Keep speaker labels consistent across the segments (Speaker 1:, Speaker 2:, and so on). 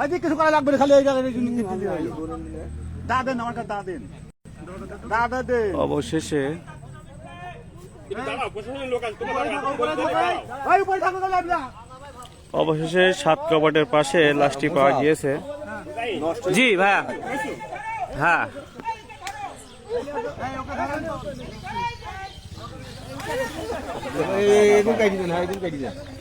Speaker 1: আজ কিছু করা লাগবে খালি এই জায়গায় দা দেন আমার কাছে দা দেন দা দা দেন
Speaker 2: অবশেষে
Speaker 1: ওই উপরে থাকো তাহলে আপনার
Speaker 2: অবশেষে সাত কবাটের পাশে লাশটি পাওয়া গিয়েছে জি ভাইয়া হ্যাঁ
Speaker 1: এদিন কাটি দেন হ্যাঁ এদিন কাটি দেন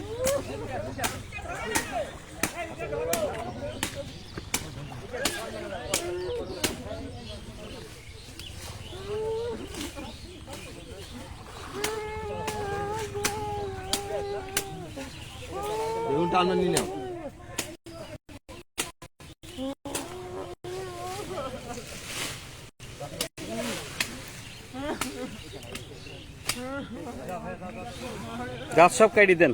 Speaker 1: টানা নিয়ে নাও।
Speaker 2: গাছ সব কাটি দেন।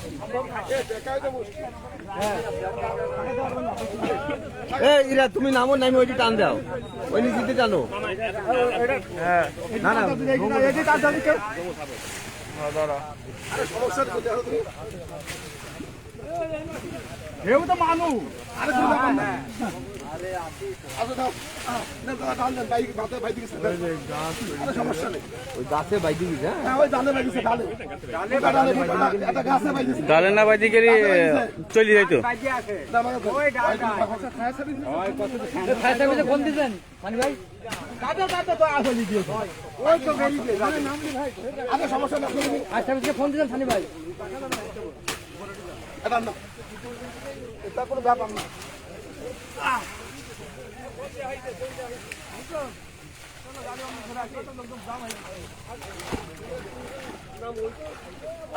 Speaker 1: এই ইরা তুমি নামো নামি ওইটি টান দাও। ওই নিচে টানো। না না তো মানু। ডালে
Speaker 2: না বাদি করে চলে যাইতো
Speaker 1: কোন দিবেন মানি ভাই দাদা দাদা ওই তো দি ভাই আরে সমস্যা না ফোন দিলেন সানি ভাই এটা কোনো ব্যাপার না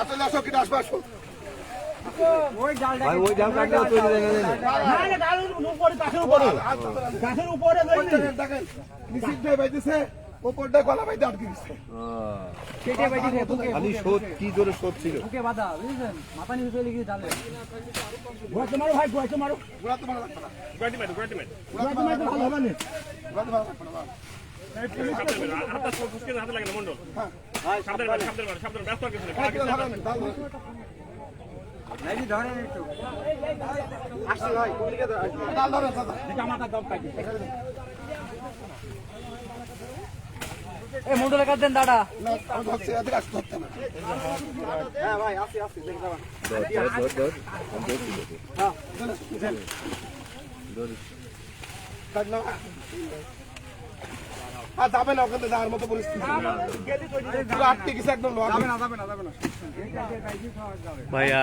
Speaker 1: আচ্ছা আসো কি আসবে আসো। ভাই ওই ডাল কাটলে তৈরি দেন না না ডালের উপরে গাছের উপরে। গাছের উপরে দেখেন নিচে বাইতেছে উপরটা গলা বাইতে আটকে দিছে। কেটে বাইতেছে খালি শোধ কি জোরে শোধ ছিল?
Speaker 3: বুকে বাধা বুঝেছেন? মাথা নিচে চলে গিয়ে জানলে
Speaker 1: ঘোড়াতে মারো ভাই মারো। ঘোড়াতে মারো
Speaker 4: গুয়াহাটি মাইটো গুয়াহাটি মাইটো
Speaker 1: ঘোড়াতে মারো। ভালো হবে না। ঘোড়াতে মারো না
Speaker 4: হাতটা ফুসকে হাতে না মন্ডল। সাবধানে মারে মারে
Speaker 1: ধরেন, দাও,
Speaker 3: এই মুন্ডলে কাট দেন, দাদা।
Speaker 1: যাবে না ওখানে যাওয়ার মতো পরিস্থিতি পুরো আটকে একদম যাবে
Speaker 2: ভাইয়া।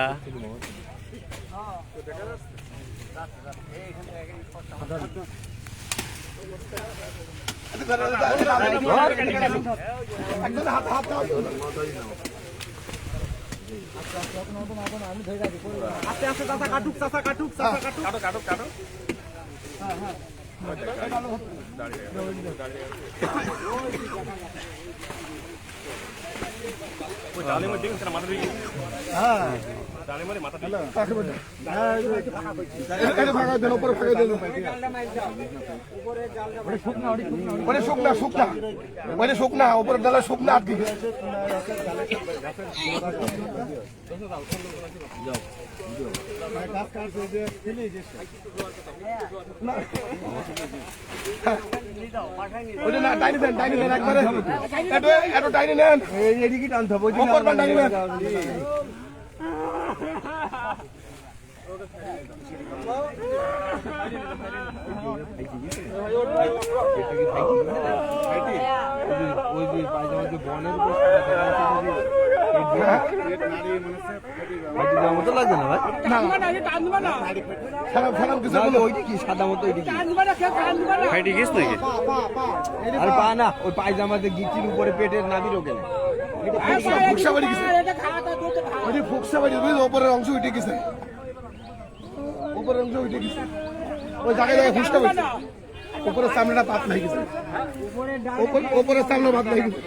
Speaker 1: আস্তে আস্তে চাচা কাটুক চাচা কাটুক চাচা কাটুক
Speaker 4: কাটো কাটো কাটো ওই ডালে মধ্যে দেখুন মাথা
Speaker 1: শুকনা শুকনা ওরে শুকনা উপরে ডালা শুকনা আটকে গেছে ওটা না ডাইনি দেন ডাইনি দেন একবারে। এটো এটো ডাইনি নেন এদিকে টানতে হবে
Speaker 2: আর পা না ওই পায়জামাতে গিচির উপরে পেটের নাবির ওখানে
Speaker 1: ফুকসা বাড়ি ফুকসা বাড়ি ওপরের অংশ উঠে গেছে। উপরের অংশ উঠে গেছে। ওই জায়গায় জায়গায় ফুসকা হয়েছে। উপরের সামনেটা পাত নাই গেছে। উপরের সামনে ভাত নাই গেছে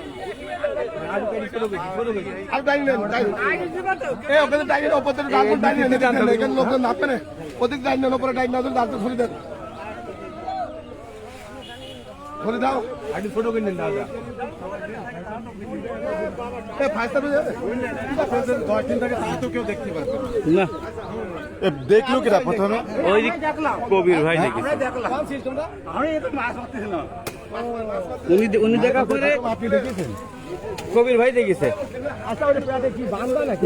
Speaker 1: না। দেখল কিনা প্রথমে?
Speaker 2: ওই কবির ভাই দেখেছে। উনি উনি দেখা করে
Speaker 1: আপনি দেখেছেন?
Speaker 2: কবির ভাই দেখেছে।
Speaker 1: আচ্ছা ওটা পেটে কি বাংলা নাকি?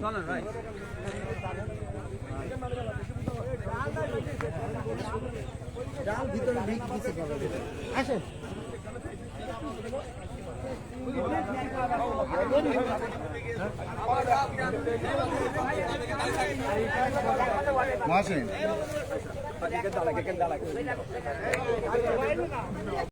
Speaker 2: না না না ওটা দেখি তৃতীয় চতুর্থ জন দেখলাম
Speaker 1: মাসে।